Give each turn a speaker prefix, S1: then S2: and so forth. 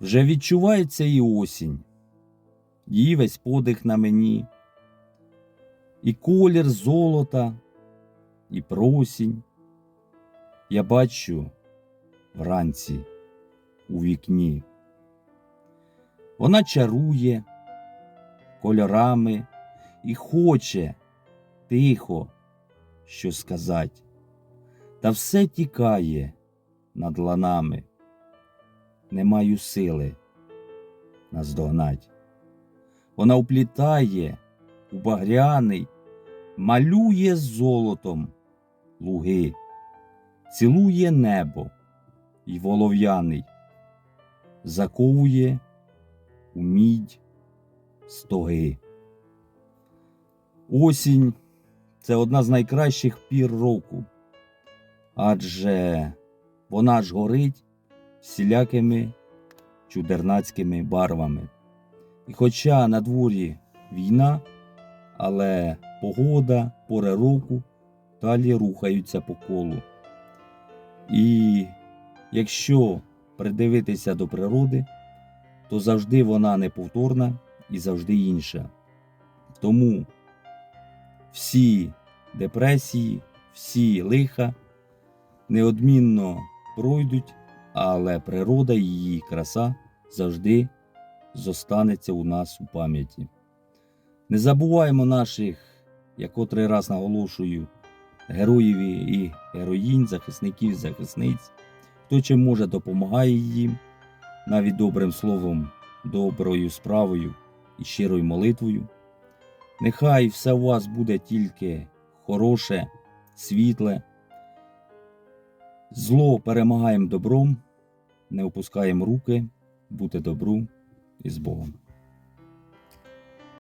S1: Вже відчувається і осінь, її весь подих на мені, і колір золота, і просінь. Я бачу вранці у вікні. Вона чарує кольорами і хоче тихо що сказать, та все тікає над ланами, не маю сили наздогнать. Вона уплітає у багряний, малює золотом луги, цілує небо й волов'яний, заковує у мідь стоги. Осінь це одна з найкращих пір року, адже вона ж горить всілякими чудернацькими барвами. І хоча на дворі війна, але погода, пори року далі рухаються по колу. І якщо придивитися до природи, то завжди вона неповторна і завжди інша. Тому всі депресії, всі лиха неодмінно пройдуть, але природа і її краса завжди зостанеться у нас у пам'яті. Не забуваємо наших, я котрий раз наголошую, героїв і героїнь, захисників захисниць, хто чим може допомагає їм, навіть добрим словом, доброю справою і щирою молитвою. Нехай все у вас буде тільки хороше, світле. Зло перемагаємо добром, не опускаємо руки, бути добру і з Богом.